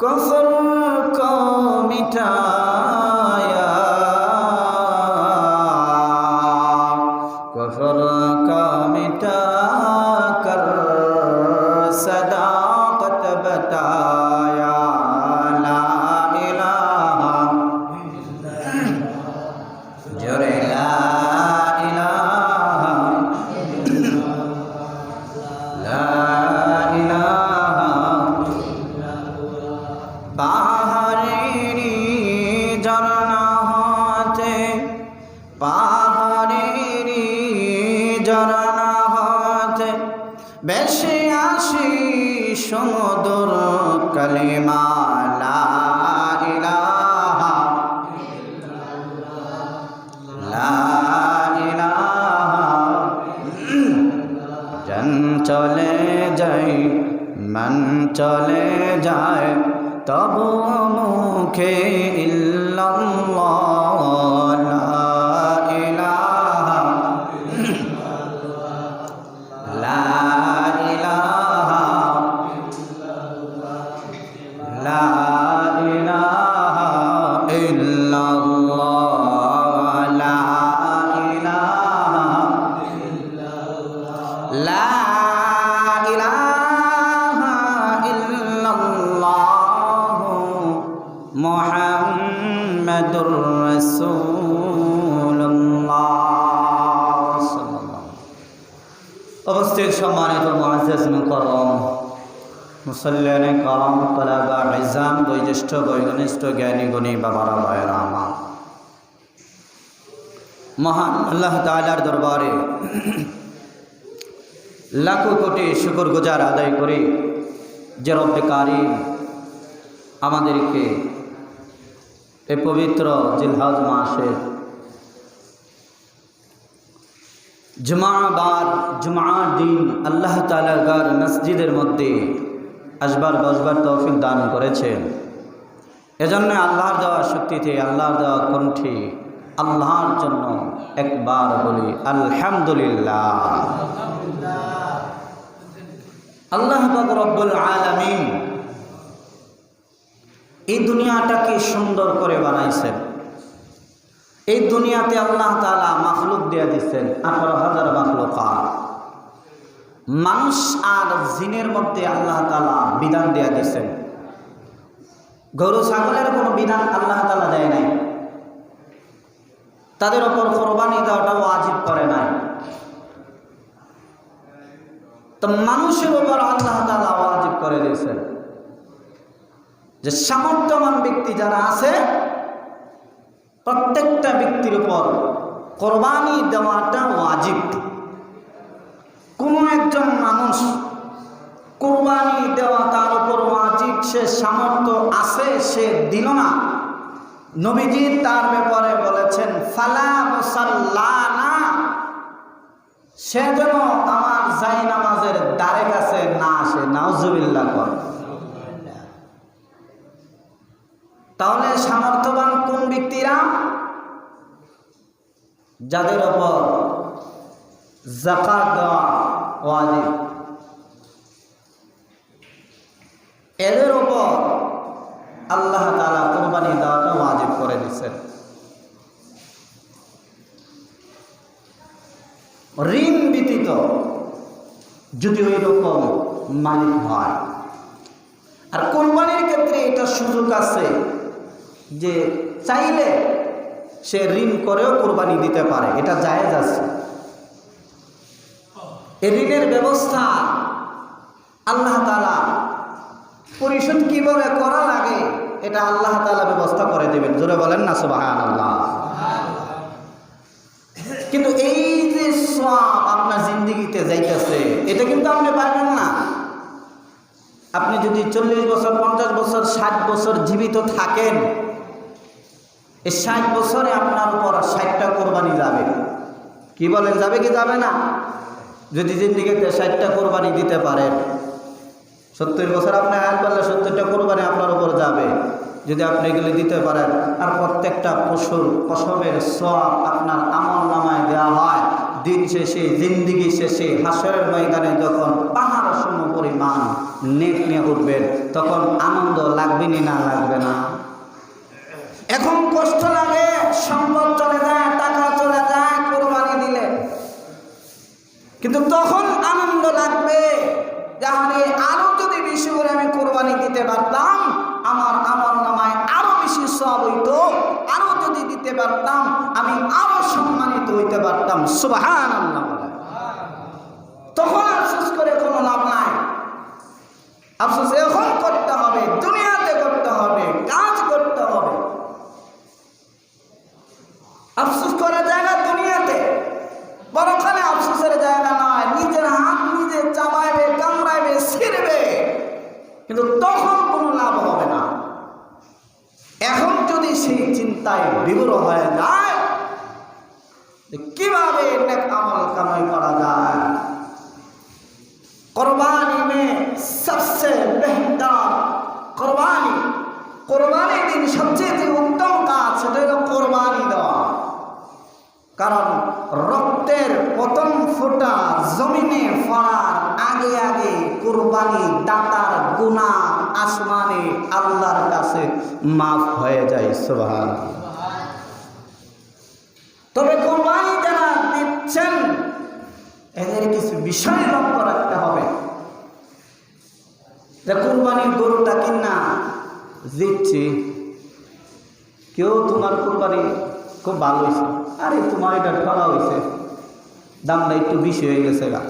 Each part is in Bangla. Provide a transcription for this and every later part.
কফর কমিটায়া চলে যাই মন চলে যায় তবু মুখে ইল্লাল্লাহ মুসল্লিয়ানে কালাম তলাবা ইজাম বয়োজ্যেষ্ঠ বৈঘনিষ্ঠ জ্ঞানী, গুণী বাবারা, ভাইয়েরা মহান আল্লাহ তালার দরবারে লাখো কোটি শুকর গুজার আদায় করে যে রব্বে কারিম আমাদেরকে এ পবিত্র জিলহাজ মাসের জুমাবার, জুমার দিন আল্লাহ তালাগার মসজিদের মধ্যে আসবার বসবার তৌফিক দান করেছেন। এজন্য আল্লাহর দেওয়া শক্তিতে আল্লাহর দেওয়া কণ্ঠে, আল্লাহর জন্য একবার বলি, আলহামদুলিল্লাহ। আল্লাহ রব্বুল আলামিন এই দুনিয়াটাকে সুন্দর করে বানাইছেন। এই দুনিয়াতে আল্লাহ তালা মাখলুক দিয়ে দিচ্ছেন আঠারো হাজার মাখলুকার মানুষ আর জিনের মধ্যে আল্লাহ তালা বিধান দেয়া দিচ্ছেন গরু, ছাগলের কোনো বিধান আল্লাহ তালা দেয় নাই। তাদের ওপর কোরবানি দেওয়াটাও আজীব করে নাই। তো মানুষের ওপর আল্লাহ তালা ওয়াজিব করে দিয়েছেন। যে সামর্থ্যবান ব্যক্তি যারা আছে, প্রত্যেকটা ব্যক্তির উপর কোরবানি দেওয়াটা ওয়াজিব। কোনো একজন মানুষ কোরবানি দেওয়া তার উপর ওয়াজিব, সে সামর্থ্য আছে, সে দিল না। নবীজি তার ব্যাপারে বলেছেন, ফালা সে যেন আমার জাই নামাজের দ্বারে কাছে না আসে। নাউজুবিল্লাহ করে তাহলে সামর্থ্যবান কোন ব্যক্তিরা? যাদের ওপর জাকাত দেওয়া ওয়াজিব। এদের ওপর আল্লাহ তালা কোরবানি দেওয়াটা ওয়াজিব করে দিচ্ছেন। ঋণ ব্যতীত যদি ওই রকম মালিক হয়। আর কোরবানির ক্ষেত্রে এটা সুযোগ আছে যে চাইলে সে ঋণ করেও কোরবানি দিতে পারে, এটা জায়েজ আছে। ঋণের ব্যবস্থা আল্লাহ তালা পরিশোধ কীভাবে করা লাগে, এটা আল্লাহ তালা ব্যবস্থা করে দেবেন। জোরে বলেন না সুবাহ আল্লাহ কিন্তু এই যে সব আপনার জিন্দিগিতে যাইতেছে, এটা কিন্তু আপনি পারবেন না। আপনি যদি চল্লিশ বছর, পঞ্চাশ বছর, ষাট বছর জীবিত থাকেন, এই ষাট বছরে আপনার উপর ষাটটা কোরবানি যাবে। কি বলেন, যাবে কি যাবে না? যদি জিন্দিগিতে ষাটটা কোরবানি দিতে পারেন, সত্তর বছর আপনি হায়াত পারলে সত্তরটা কোরবানি আপনার উপর যাবে, যদি আপনি এগুলি দিতে পারেন। আর প্রত্যেকটা পশুর পশমের সব আপনার আমল নামায় দেওয়া হয়। দিন শেষে, জিন্দিগি শেষে, হাসরের ময়দানে যখন পাহাড় সম পরিমাণ নেক নিয়ে উঠবেন তখন আনন্দ লাগবে নি না লাগবে না? এখন কষ্ট লাগে, সম্পদ চলে যায়, টাকা চলে যায় কোরবানি দিলে কিন্তু তখন আনন্দ লাগবে। যাহারে আরও যদি বেশি করে আমি কোরবানি দিতে পারতাম, আমার আমার নামায় আরও বেশি সব হইতো। আরও যদি দিতে পারতাম, আমি আরও সম্মানিত হইতে পারতাম। সুবাহান কারণ রক্তের প্রথম ফোঁটা জমিনে পড়ার আগে আগে কোরবানি দাতার গুণা আসমানে আল্লাহর কাছে মাফ হয়ে যায় সুবহান তবে কোরবানি যারা দিচ্ছেন, এদের কিছু বিষয় লক্ষ্য রাখতে হবে। যে কোরবানির গরুটা কিনা, দিচ্ছি। কেউ তোমার কোরবানি খুব ভালো হয়েছে। আরে, তোমার এটা ঠকা হয়েছে। দামটা একটু বেশি হয়ে গেছে গা।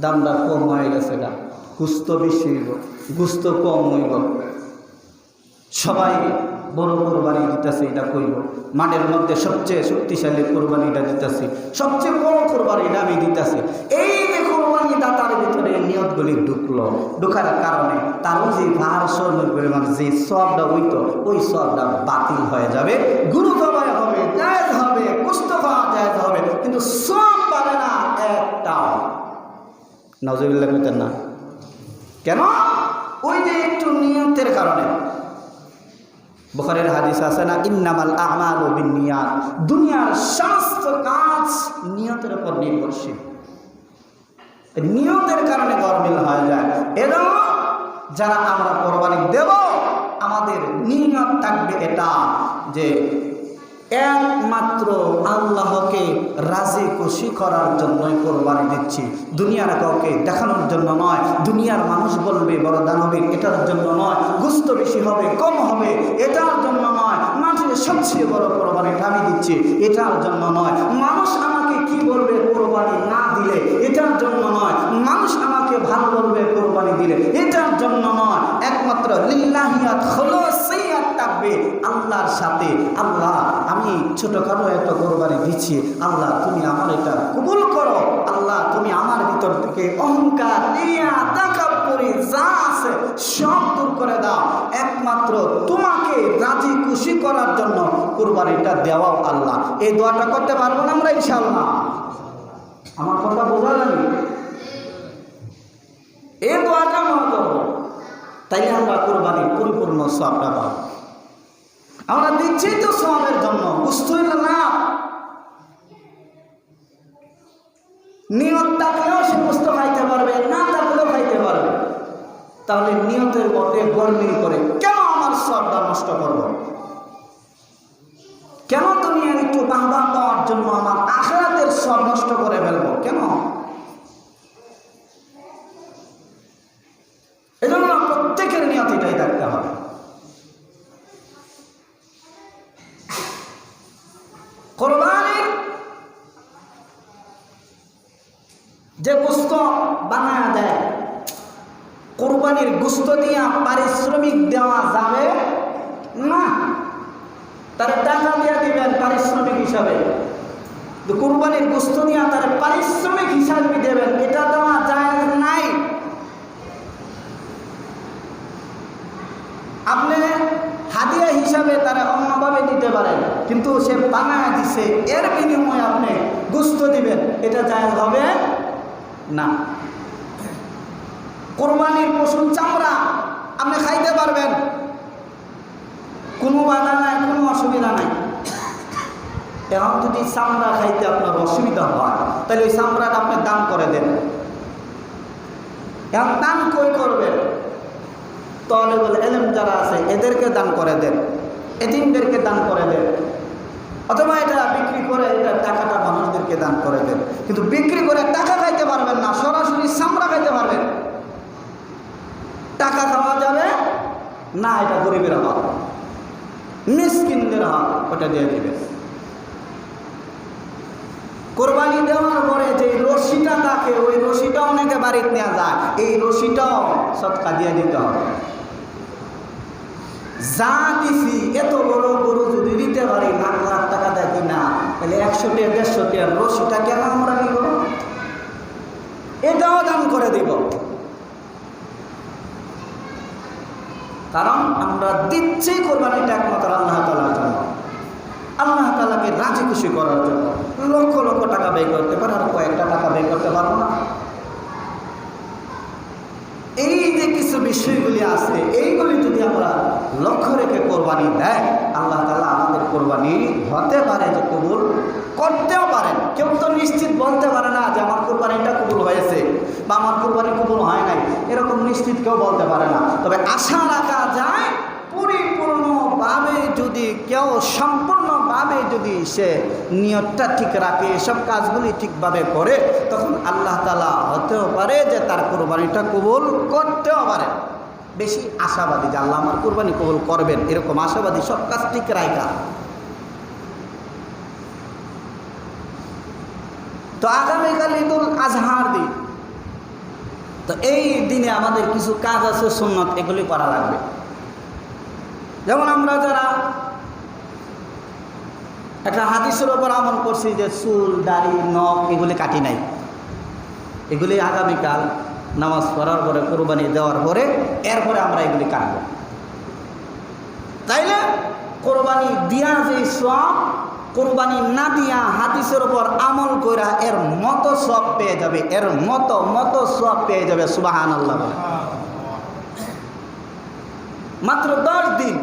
দামটা কম হয়ে গেছে গা। গুস্ত বেশি হইব। গুস্ত কম হইব। সবাই বড় কোরবানি দিতেছে, এটা কইব। মাঠের মধ্যে সবচেয়ে শক্তিশালী কোরবানিটা দিতেছি। সবচেয়ে বড় কোরবানিটা আমি দিতেছি। এই যে কোরবানি দাতার ভিতরে নিয়তগুলি ঢুকলো। ঢুকার কারণে তারও যে ভার স্বর্ণের পরিমাণ যে সবটা হইতো, ওই সবটা বাতিল হয়ে যাবে গুরু হবে, জায়জ হবে খাওয়া জায়জ হবে, কিন্তু সব পাবে না একটাও। নজরুল্লাহ কইতেন না। কেন? ওই যে একটু নিয়তের কারণে। বুখারের হাদিস আছে না, ইন্নামাল আমাল দুনিয়ার সমস্ত কাজ নিয়তের উপর নির্ভরশীল। নিয়তের কারণে গরমিল হয়ে যায়। এজন্য যারা আমরা কোরবানি দেব, আমাদের নিয়ত থাকবে এটা যে একমাত্র আল্লাহকে রাজি খুশি করার জন্যই কোরবানি দিচ্ছি। দুনিয়ার কাউকে দেখানোর জন্য নয়। দুনিয়ার মানুষ বলবে, বড় দানবীর এটার জন্য নয়। গুস্ত বেশি হবে, কম হবে, এটার জন্য নয়। মাঠের সবচেয়ে বড় কোরবানিটা আমি দিচ্ছি, এটার জন্য নয়। মানুষ আমাকে কি বলবে? কোরবানি ভালো বলবে কোরবানি দিলে এটার জন্য নয় একমাত্র লিল্লাহিয়াত হলো সেইয়াত থাকবে আল্লাহর সাথে, আল্লাহ, আমি ছোটখাটো একটা কোরবানি দিচ্ছি। আল্লাহ, তুমি আমার এটা কবুল করো। আল্লাহ, তুমি আমার ভিতর থেকে অহংকার যা আছে সব দূর করে দাও। একমাত্র তোমাকে রাজি খুশি করার জন্য আল্লাহ। এই দোয়াটা করতে পারব না আমরা আমার কথা বোঝা যাবে এই দোয়াটা করব তাইলে আমরা কোরবানির পরিপূর্ণ সবটা পাবো আমরা দিচ্ছি তো সবের জন্য বুঝতে হইল না। নিয়ত থাকলেও সে বুঝতে খাইতে পারবে, না থাকলেও খাইতে পারবে। তাহলে নিয়তের মধ্যে গরমিল করে কেন আমার সবটা নষ্ট করব? কেন তুমি একটু বাহবা পাওয়ার জন্য আমার আখরাতের সব নষ্ট করে ফেলব? কেন এজন্য প্রত্যেকের নিয়ত এটাই থাকতে হবে কোরবানির যে গুস্ত বানায় দেয় কোরবানির গুস্ত দিয়া পারিশ্রমিক দেওয়া যাবে না তার টাকা দিয়ে দিবেন পারিশ্রমিক হিসাবে কিন্তু কোরবানির গুস্ত দিয়া তার পারিশ্রমিক হিসাবে দেবেন এটা দেওয়া যায় নাই আপনি হাদিয়া হিসাবে তারা অন্যভাবে দিতে পারেন কিন্তু সে বানায় দিছে, এর বিনিময়ে আপনি গুস্ত দিবেন, এটা জায়জ হবে না। কোরবানির পশুর চামড়া আপনি খাইতে পারবেন। কোনো বাধা নাই, কোনো অসুবিধা নাই। এখন যদি চামড়া খাইতে আপনার অসুবিধা হয়, তাহলে ওই চামড়াটা আপনি দান করে দেন। এখন দান কই করবেন? তাহলে বলে এলেম যারা আছে, এদেরকে দান করে দেন। এতিমদেরকে দান করে দেন। অথবা এটা বিক্রি করে এটা টাকাটা মানুষদেরকে দান করে দেন। কিন্তু বিক্রি করে টাকা খাইতে পারবেন না, সরাসরি চামড়া খাইতে পারবেন। টাকা খাওয়া যাবে না, এটা গরিবের হক মিসকিনদের হক ওটা দিয়ে দেবে। কোরবানি দেওয়ার পরে যে রশিটা থাকে, ওই রশিটা অনেকে বাড়িতে নেওয়া যায়। এই রশিটাও সৎকা দিয়ে দিতে হবে। যা দিছি এত বড় গরু যদি দিতে পারি, লাখ লাখ টাকা দেখি না তাহলে একশো টিয়া দেড়শো টিয়ার রশিটা কেন আমরা নিব? এটাও দান করে দিব। কারণ আমরা দিচ্ছি কোরবানিটা একমাত্র আল্লাহ তালার জন্য। আল্লাহ তালাকে রাজি খুশি করার জন্য। লক্ষ লক্ষ টাকা ব্যয় করতে পারে আর কয়েকটা টাকা ব্যয় করতে পারব না। এই যে কিছু বিষয়গুলি আছে, এইগুলি যদি আমরা লক্ষ্য রেখে কোরবানি দেয়, আল্লাহ তালা আমাদের কোরবানি হতে পারে যে কবুল করতেও পারেন। কেউ তো নিশ্চিত বলতে পারে না যে আমার কোরবানিটা কবুল হয়েছে বা আমার কোরবানি কবুল হয় নাই। এরকম নিশ্চিত কেউ বলতে পারে না। তবে আশা রাখা যায়, পরিপূর্ণভাবে যদি কেউ সম্পূর্ণভাবে যদি সে নিয়তটা ঠিক রাখে, এসব কাজগুলি ঠিকভাবে করে, তখন আল্লাহ তালা হতেও পারে যে তার কোরবানিটা কবুল করতেও পারে। বেশি আশাবাদী যে আল্লাহ আমার কোরবানি কবুল করবেন, এরকম আশাবাদী সব কাজ ঠিক রায়কা তো আগামীকাল ঈদুল আজহার দিন। তো এই দিনে আমাদের কিছু কাজ আছে সুন্নত, এগুলি করা লাগবে। যেমন আমরা যারা একটা হাদিসের ওপর আমল করছি যে চুল, দাড়ি, নখ এগুলি কাটি নাই। এগুলি আগামীকাল নামাজ পড়ার পরে, কোরবানি দেওয়ার পরে, এরপরে আমরা এগুলি কাটব। তাইলে কোরবানি দিয়া যে সব কোরবানি না দিয়া হাদিসের ওপর আমল কইরা এর মতো সব পেয়ে যাবে, এর মতো মতো সব পেয়ে যাবে সুবাহান আল্লাহ মাত্র দশ দিন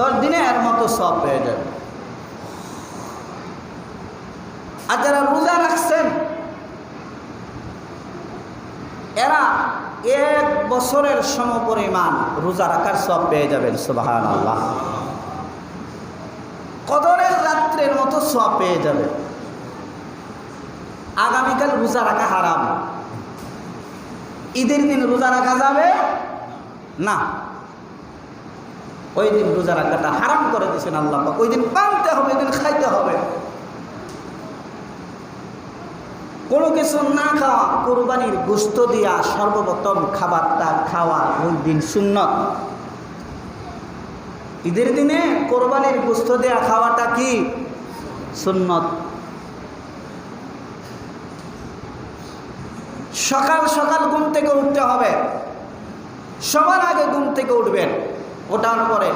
দশ দিনে এর মতো সব পেয়ে যাবে। আর যারা রোজা রাখছেন, এরা এক বছরের সমপরিমাণ রোজা রাখার সব পেয়ে যাবেন সুবাহান আল্লাহ কদরের রাত্রের মতো সব পেয়ে যাবে আগামীকাল রোজা রাখা হারাম। ঈদের দিন রোজা রাখা যাবে? না। ওই দিন রোজা রাখাটা হারাম করে দিয়েছেন আল্লাহ ওই দিন পানতে হবে, ওই দিন খাইতে হবে। কোনো কিছু না খাওয়া, কোরবানির গুস্ত দিয়া সর্বপ্রথম খাবারটা খাওয়া ওই দিন সুন্নত। ঈদের দিনে কোরবানির গুস্ত দেওয়া খাওয়াটা কি? সুন্নত। সকাল সকাল ঘুম থেকে উঠতে হবে। সবার আগে ঘুম থেকে উঠবেন, ওঠার পরে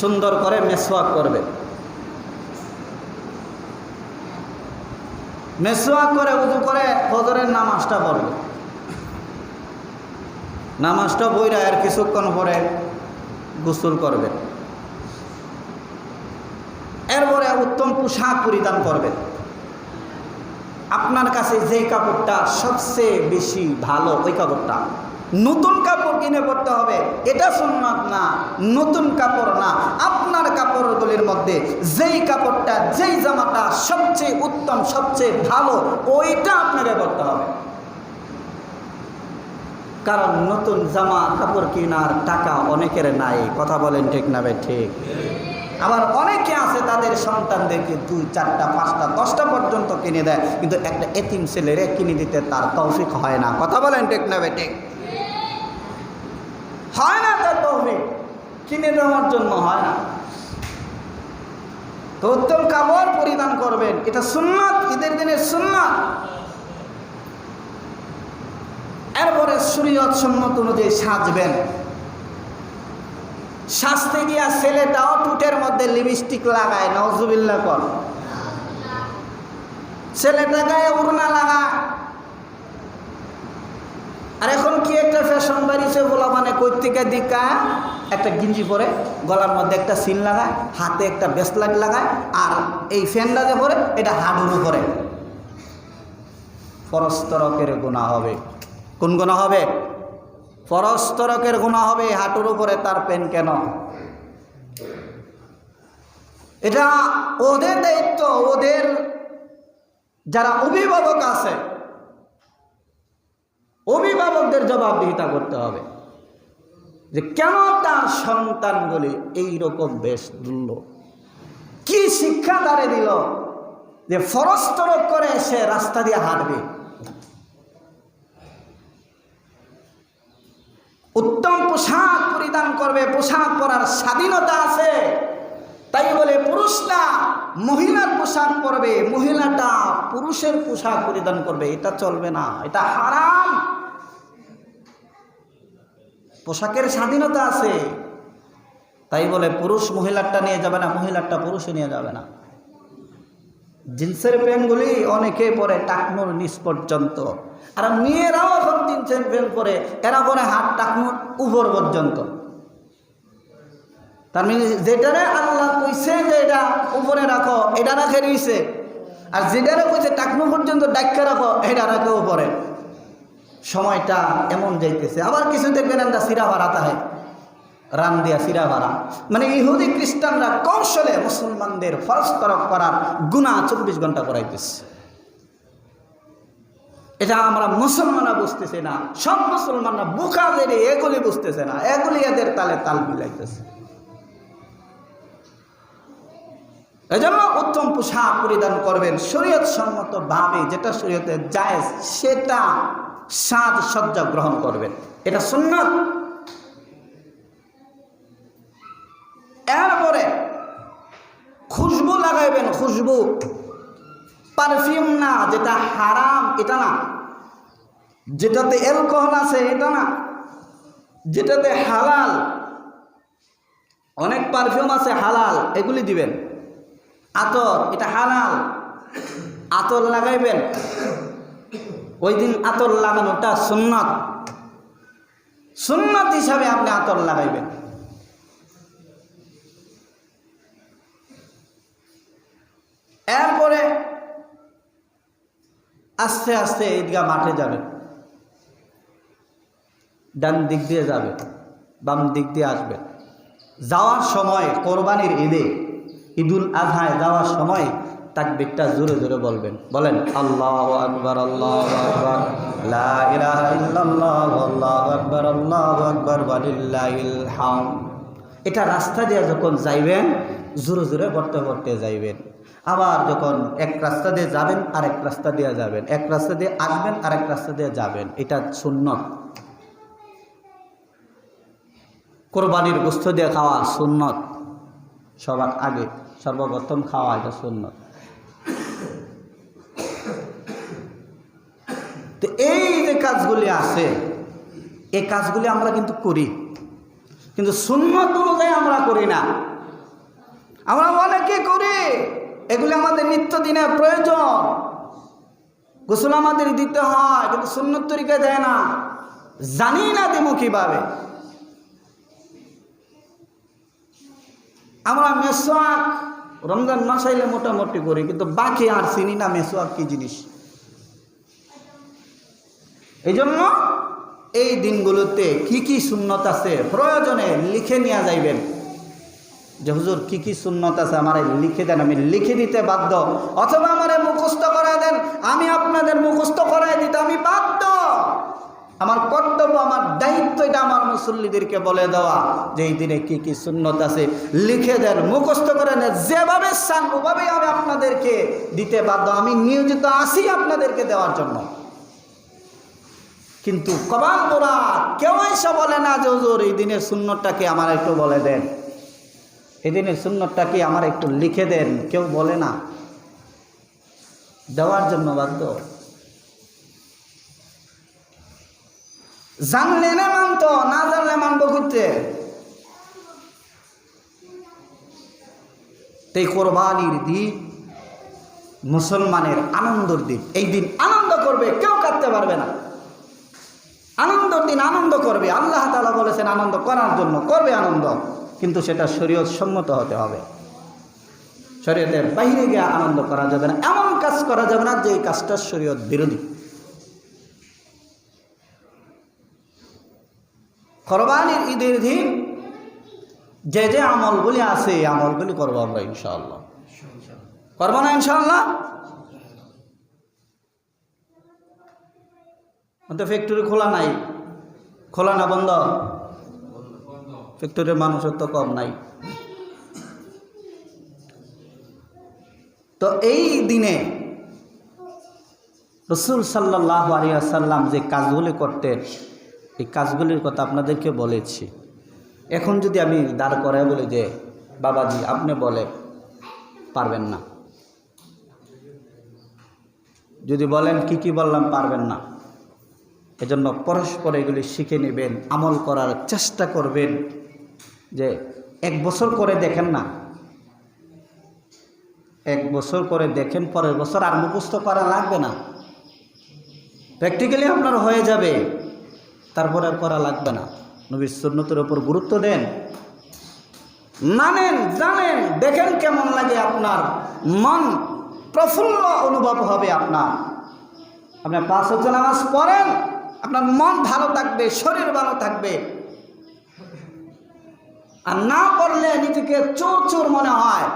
সুন্দর করে মেসওয়াক করবে মেসওয়াক করে উজু করে ফজরের নামাজটা পড়বে নামাজটা বইরা আর কিছুক্ষণ পরে গোসল করবেন এরপরে উত্তম পোশাক পরিধান করবেন আপনার কাছে যে কাপড়টা সবচেয়ে বেশি ভালো, ওই কাপড়টা। নতুন কাপড় কিনে পড়তে হবে। এটা সুন্নত না, নতুন কাপড় না। আপনার কাপড়গুলির মধ্যে যেই কাপড়টা, যেই জামাটা সবচেয়ে উত্তম, সবচেয়ে ভালো, ওইটা আপনাকে করতে হবে। কারণ নতুন জামা কাপড় কেনার টাকা অনেকের নাই। কথা বলেন ঠিক না ঠিক। আবার অনেকে আছে, তাদের সন্তানদেরকে দুই, চারটা, পাঁচটা, দশটা পর্যন্ত কিনে দেয়। কিন্তু একটা এতিম ছেলেরে কিনে দিতে তার তৌফিক হয় না। কথা বলেন ঠিক না ঠিক। হয় না তার তৌফিক। কিনে দেওয়ার জন্য হয় না। তো উত্তম কাপড় পরিধান করবেন। এটা সুন্নাত, ঈদের দিনের সুন্নাত। এরপরে শরীয়ত সম্মত অনুযায়ী সাজবেন। শাস্তি দিয়া ছেলেটাও টুটের মধ্যে লিপস্টিক লাগায় নজুবিল্লা কর। ছেলেটা গায়ে উড়না লাগা। আর এখন কি একটা বলা মানে কৈতিকা দিকা, একটা গিঞ্জি পরে, গলার মধ্যে একটা সিল লাগায়, হাতে একটা বেসলাইট লাগায়, আর এই ফ্যানটা যে পরে, এটা হাডুর উপরে ফরস্তরকের গুণা হবে। কোন গুণা হবে? ফরস্তরকের গুণা হবে হাঁটুর উপরে তার পেন কেন? এটা ওদের দায়িত্ব, ওদের যারা অভিভাবক আছে অভিভাবকদের জবাবদিহিতা করতে হবে। যে কেন তার সন্তানগুলি এই রকম বেশ দুল্ল কি শিক্ষা তারে দিল? যে ফরস্তরক করে সে রাস্তা দিয়ে হাঁটবে। উত্তম পোশাক পরিধান করবে, পোশাক পরার স্বাধীনতা আছে। তাই বলে পুরুষটা মহিলার পোশাক পরবে, মহিলাটা পুরুষের পোশাক পরিধান করবে, এটা চলবে না, এটা হারাম। পোশাকের স্বাধীনতা আছে। তাই বলে পুরুষ মহিলারটা নিয়ে যাবে না, মহিলারটা পুরুষে নিয়ে যাবে না। জিন্সের প্যান্টগুলি অনেকে পরে টাকনুর নিচ পর্যন্ত। আর মেয়েরাও এখন জিন্সের প্যান্ট পরে, এরা পরে হাত টাকনুর উপর পর্যন্ত। তার মানে যেটারে আল্লাহ কইছে যে এটা উপরে রাখো, এটা রাখে রইছে আর যেটারে কইছে টাকনু পর্যন্ত ডাক্কা রাখো, এটা রাখে উপরে। সময়টা এমন যাইতেছে। আবার কিছু দেখবেন আমরা সিরা ভাড়া তাহে। রান দিয়া সিরা ভাড়া। মানে ইহুদি খ্রিস্টানরা কৌশলে মুসলমানদের ফরস্তরক করার গুণা চব্বিশ ঘণ্টা করাইতেছে। এটা আমরা মুসলমানরা বুঝতেছি না। সব মুসলমানরা বুকাদের এগুলি বুঝতেছে না। এগুলি এদের তালে তাল মিলাইতেছে। এজন্য উত্তম পোশাক পরিধান করবেন। শরীয়ত সম্মত ভাবে যেটা শরীয়তে জায়েজ, সেটা সাজ সজ্জা গ্রহণ করবেন। এটা সুন্নত। এরপরে খুশবু লাগাইবেন, খুশবু। পারফিউম না, যেটা হারাম, এটা না। যেটাতে অ্যালকোহল আছে, এটা না। যেটাতে হালাল, অনেক পারফিউম আছে হালাল, এগুলি দিবেন। আতর, এটা হালাল। আতর লাগাইবেন। ওই দিন আতর লাগানোটা সুন্নত। সুন্নত হিসাবে আপনি আতর লাগাইবেন। এরপরে আস্তে আস্তে ঈদগা মাঠে যাবেন। ডান দিক দিয়ে যাবে বাম দিক দিয়ে আসবে যাওয়ার সময় কোরবানির ঈদে ঈদুল আজহায় যাওয়ার সময় তাকবিরটা জোরে জোরে বলবেন। বলেন, আল্লাহ আকবর আল্লাহ আকবর আকবার, আল্লাহু আকবার হামদ। এটা রাস্তা দিয়ে যখন যাইবেন, জোরে জোরে পড়তে পড়তে যাইবেন। আবার যখন এক রাস্তা দিয়ে যাবেন, আরেক রাস্তা দিয়ে যাবেন। এক রাস্তা দিয়ে আসবেন, আরেক রাস্তা দিয়ে যাবেন। এটা সুন্নত। কোরবানির গোস্ত দিয়ে খাওয়া সুন্নত। সবার আগে সর্বপ্রথম খাওয়া এটা সুন্নত তো এই যে কাজগুলি আছে এই কাজগুলি আমরা কিন্তু করি। কিন্তু সুন্নত অনুযায়ী আমরা করি না। আমরা অনেকে করি, এগুলি আমাদের নিত্যদিনের প্রয়োজন। গোসল আমাদের দিতে হয়, কিন্তু সুন্নত তরিকা দেয় না। জানি না দেবো কীভাবে। আমরা মেসোয়াক, রমজান মাস আইলে মোটামুটি করি, কিন্তু বাকি আর চিনি না মেসোয়াক কি জিনিস। এই জন্য এই দিনগুলোতে কি কি সুন্নত আছে প্রয়োজনে লিখে নিয়ে যাইবেন। যে হুজুর, কী কী সুন্নত আছে আমার লিখে দেন, আমি লিখে দিতে বাধ্য। অথবা আমার মুখস্থ করায় দেন, আমি আপনাদের মুখস্থ করাই দিতে আমি বাধ্য। আমার কর্তব্য, আমার দায়িত্ব এটা আমার মুসল্লিদেরকে বলে দেওয়া যে এই দিনে কী কী সুন্নত আছে। লিখে দেন, মুখস্থ করে নেন, যেভাবে চান ওভাবেই আমি আপনাদেরকে দিতে বাধ্য। আমি নিয়োজিত আছি আপনাদেরকে দেওয়ার জন্য। কিন্তু কবাল মোরা কেউ এসে বলে না যে, হুজুর, এই দিনের সুন্নতটাকে আমার একটু বলে দেন? এই দিনের সুন্নতটাকে আমার একটু লিখে দেন? কেউ বলে না। দেওয়ার জন্য বাধ্য। জানলে না মানতো, না জানলে মানবো করতে এই কোরবানির দিন, মুসলমানের আনন্দর দিন। এই দিন আনন্দ করবে, কেউ কাটতে পারবে না। আনন্দের দিন, আনন্দ করবে। আল্লাহ তালা বলেছেন, আনন্দ করার জন্য করবে আনন্দ। কিন্তু সেটা শরীয়ত সম্মত হতে হবে। শরীয়তের বাইরে গিয়ে আনন্দ করা যাবে না। এমন কাজ করা যাবে না যে এই কাজটা শরীয়ত বিরোধী। কোরবানির ঈদের দিন যে যে আমলগুলি আছে, এই আমলগুলি করব আমরা ইনশাআল্লাহ। করব না ইনশাআল্লাহ? তো ফ্যাক্টরি খোলা নাই। খোলা না বন্ধ? ফ্যাক্টরির মানুষের তো কম নাই। তো এই দিনে রসুল সাল্লাহ আলিয়াসাল্লাম যে কাজগুলি করতেন, এই কাজগুলির কথা আপনাদেরকে বলেছি। এখন যদি আমি দাঁড় করে বলি যে, বাবাজি, আপনি বলে, পারবেন না। যদি বলেন কি কি বললাম, পারবেন না। এজন্য পরস্পর এগুলি শিখে নেবেন, আমল করার চেষ্টা করবেন। যে এক বছর করে দেখেন না। এক বছর করে দেখেন, পরের বছর আর মুখস্থ করা লাগবে না। প্র্যাকটিক্যালি আপনার হয়ে যাবে, তারপরে আর করা লাগবে না। নবীর সুন্নতের ওপর গুরুত্ব দেন। মানেন জানেন, দেখেন কেমন লাগে আপনার। মন প্রফুল্ল অনুভব হবে আপনার। আপনি পাঁচ হচ্ছে নামাজ পড়েন আপনার মন ভালো থাকবে, শরীর ভালো থাকবে। আর না পড়লে নিজেকে চোর চোর মনে হয়।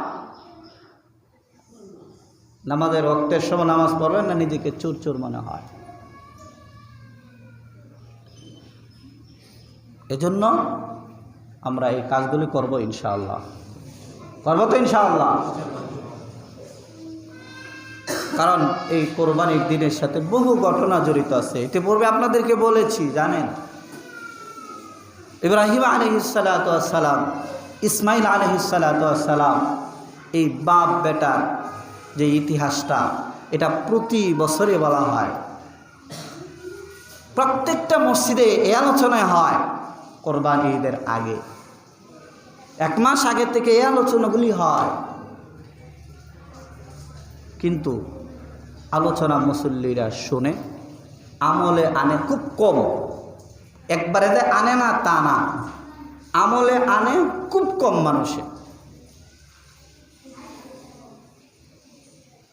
নামাজের রক্তের সময় নামাজ পড়বেন না নিজেকে চোর চোর মনে হয়। এজন্য আমরা এই কাজগুলি করব ইনশাআল্লাহ। করব তো ইনশাআল্লাহ। কারণ এই কোরবানির দিনের সাথে বহু ঘটনা জড়িত আছে। ইতিপূর্বে আপনাদেরকে বলেছি, জানেন? ইব্রাহিম আলহিসাল্লাম ইসমাইল আলহিসাল্লাম এই বাপ বেটার যে ইতিহাসটা, এটা প্রতি বছরে বলা হয়। প্রত্যেকটা মসজিদে এই আলোচনায় হয়, কোরবান ঈদের আগে। এক মাস আগে থেকে এই আলোচনাগুলি হয়। কিন্তু আলোচনা মুসল্লিরা শুনে আমলে আনে খুব কম। একবারে যে আনে না, তা না। আমলে আনে খুব কম মানুষে।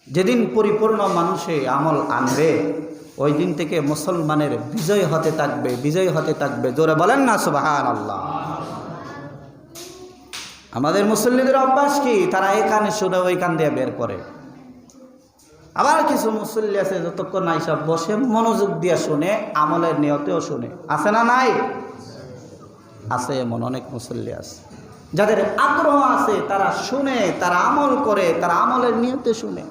যেদিন পরিপূর্ণ মানুষে আমল আনবে, ওই দিন থেকে মুসলমানের বিজয় হতে থাকবে, বিজয় হতে থাকবে। জোরে বলেন না সুবাহান আল্লাহ আমাদের মুসল্লিদের অভ্যাস কি? তারা এই কানে শুনে ওইখান দিয়ে বের করে। আবার কিছু মুসল্লি আছে, যতক্ষণ নাই সব বসে, মনোযোগ দিয়ে শুনে, আমলের নিয়তেও শুনে। আছে না নাই? আছে এমন অনেক মুসল্লি আছে। যাদের আগ্রহ আছে, তারা শুনে, তারা আমল করে, তারা আমলের নিয়তে শুনে।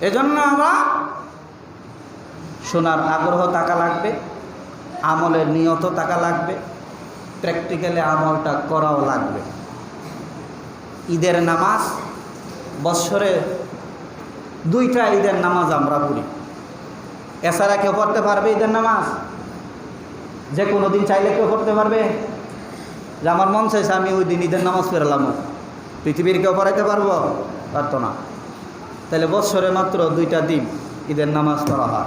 এজন্য আমরা শোনার আগ্রহ থাকা লাগবে, আমলের নিয়ত থাকা লাগবে প্র্যাকটিক্যালে আমলটা করাও লাগবে। ঈদের নামাজ, বৎসরে দুইটা ঈদের নামাজ আমরা পড়ি। এছাড়া কেউ পড়তে পারবে ঈদের নামাজ? যে কোনো দিন চাইলে কেউ পড়তে পারবে। যে আমার মন চাইছে, আমি ওই দিন ঈদের নামাজ পেরালাম পৃথিবীর কেউ পড়াইতে পারব? পারতো না। তাহলে বৎসরে মাত্র দুইটা দিন ঈদের নামাজ পড়া হয়।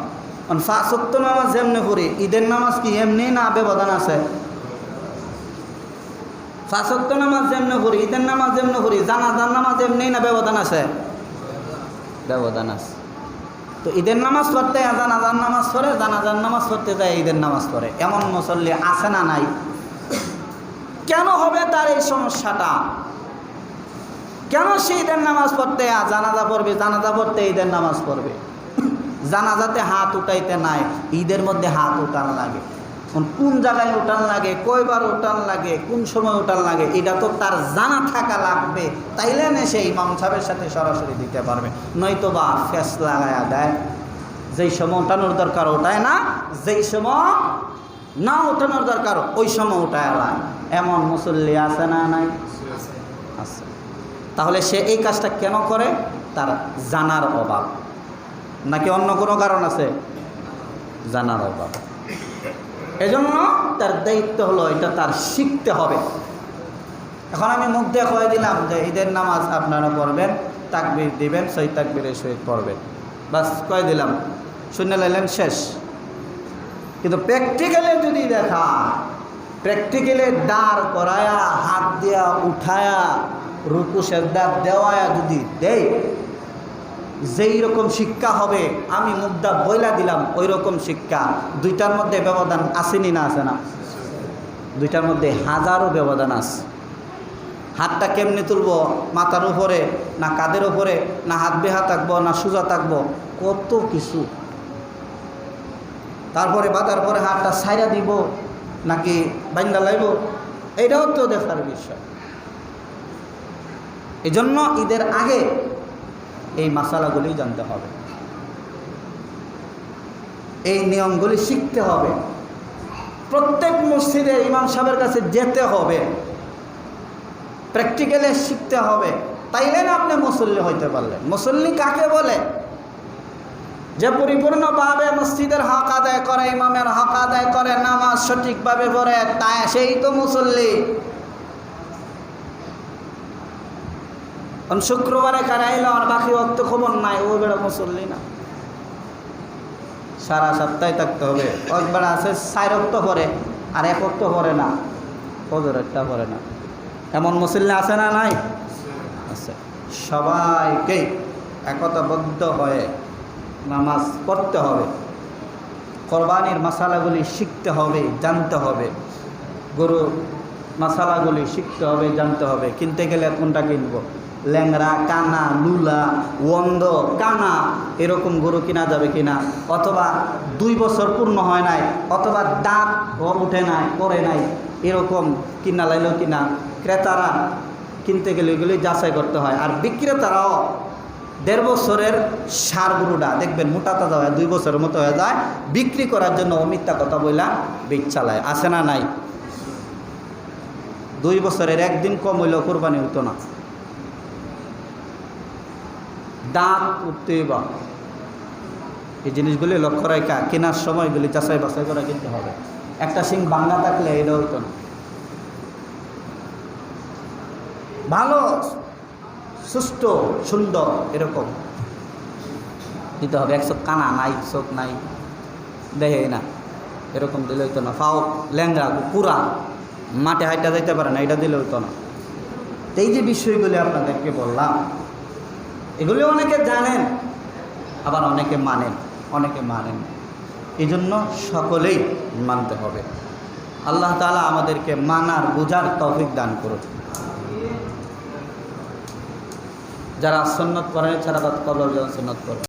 কারণ ফাঁসত্ব নামাজ যেমনি পড়ি, ঈদের নামাজ কি এমনি না ব্যবধান আছে? ফাঁসত্ব নামাজ যেমনি পড়ি ঈদের নামাজ যেমনি পড়ি জানাজার নামাজ এমনি না ব্যবধান আছে? ব্যবধান আছে। তো ঈদের নামাজ পড়তে জানাজার নামাজ পড়ে জানাজার নামাজ পড়তে যায় ঈদের নামাজ পড়ে। এমন মুসল্লি আছে না নাই? কেন হবে তার এই সমস্যাটা? কেন সে ঈদের নামাজ পড়তে জানাজা পড়বে জানাজা পড়তে ঈদের নামাজ পড়বে? জানাজাতে হাত উঠাইতে নাই ঈদের মধ্যে হাত উঠান লাগে। কোন জায়গায় উঠান লাগে, কয়বার উঠান লাগে, কোন সময় উঠান লাগে, এটা তো তার জানা থাকা লাগবে। তাইলে না সে ইমাম সাহেবের সাথে সরাসরি দিতে পারবে। নয়তো বা ফেস লাগায়া দেয়। যেই সময় উঠানোর দরকার ওটায় না, যেই সময় না উঠানোর দরকার, ওই সময় উঠায় লাগ এমন মুসল্লি আছে না নাই? আছে। তাহলে সে এই কাজটা কেন করে? তার জানার অভাব। নাকি অন্য কোনো কারণ আছে? জানার অভাব। এজন্য তার দায়িত্ব হলো এটা তার শিখতে হবে। এখন আমি মুখ কয়ে দিলাম যে ঈদের নামাজ আপনারা পড়বেন, তাকবির দিবেন, সেই তাকবিরের সহিত পড়বেন। বাস, কয়ে দিলাম। শুনে লাইলেন শেষ। কিন্তু প্র্যাকটিক্যালে যদি দেখা প্র্যাকটিক্যালে দাঁড় করায়া, হাত দিয়া উঠায়া, রুকু সেদ্দা দেওয়ায়া যদি দেয় যেই রকম শিক্ষা হবে, আমি মুদ্রা বইলা দিলাম, ওই রকম শিক্ষা। দুইটার মধ্যে ব্যবধান আসেনি না আছে না? দুইটার মধ্যে হাজারো ব্যবধান আছে। হাতটা কেমনে তুলবো? মাথার উপরে, না কাদের উপরে, না হাত বেহা থাকব, না সোজা থাকব? কত কিছু। তারপরে বাঁধার পরে হাতটা সাইরা দিব, নাকি বাইন্দা লাইব? এটাও তো দেখার বিষয়। এই জন্য ঈদের আগে এই মশালাগুলি জানতে হবে। এই নিয়মগুলি শিখতে হবে। প্রত্যেক মসজিদে ইমাম সাহেবের কাছে যেতে হবে। প্র্যাকটিক্যালে শিখতে হবে। তাইলে না আপনি মুসল্লি হইতে পারলেন। মুসল্লি কাকে বলে? যে পরিপূর্ণভাবে মসজিদের হক আদায় করে, ইমামের হক আদায় করে, নামাজ সঠিকভাবে পড়ে তাই সেই তো মুসল্লি। কারণ শুক্রবারে কারাইল আর বাকি অক্ত খবর নাই, ও বেড়া মুসল্লি না। সারা সপ্তাহে থাকতে হবে। একবার আছে চার অক্ত পরে, আর এক অক্ত পরে না। ফজর একটা পরে না। এমন মুসল্লি আছে না নাই? আছে। সবাইকেই একতাবদ্ধ হয়ে নামাজ পড়তে হবে। কোরবানির মশালাগুলি শিখতে হবে, জানতে হবে। গরু মশালাগুলি শিখতে হবে, জানতে হবে। কিনতে গেলে কোনটা কিনবো? ল্যাংরা কানা, লুলা ওন্দ কানা, এরকম গরু কিনা যাবে কিনা? অথবা দুই বছর পূর্ণ হয় নাই, অথবা দাঁত উঠে নাই করে নাই, এরকম কিনা লাইলো কিনা? ক্রেতারা কিনতে গেলে এগুলি যাচাই করতে হয়। আর বিক্রেতারাও দেড় বছরের সার গরুটা, দেখবেন মোটা তাজা হয়, দুই বছরের মতো হয়ে যায়, বিক্রি করার জন্য ও মিথ্যা কথা বইলা বিক চালায়। আসে না নাই? দুই বছরের একদিন কম হইলেও কোরবানি হতো না। দাঁত উঠতেই বা এই জিনিসগুলি লক্ষ্য রাখা কেনার সময় এগুলি যাচাই বাছাই করে কিনতে হবে। একটা সিং বাংলা থাকলে এটা হইতো না। ভালো, সুস্থ, সুন্দর এরকম। দিতে হবে একশো কানা নাই চোখ নাই। দেহে না, এরকম দিলে হইতো না। ফাও ল্যাংরা কুকুরা, মাঠে হাইটা যাইতে পারে না, এটা দিলে হইতো না। এই যে বিষয়গুলি আপনাদেরকে বললাম এগুলি অনেকে জানেন, আবার অনেকে মানেন অনেকে মানেন। এই জন্য সকলেই মানতে হবে। আল্লাহ তালা আমাদেরকে মানার, বোঝার তফিক দান করুন। যারা সন্ন্যত করেন ছাড়া কবল সন্ন্যত করবে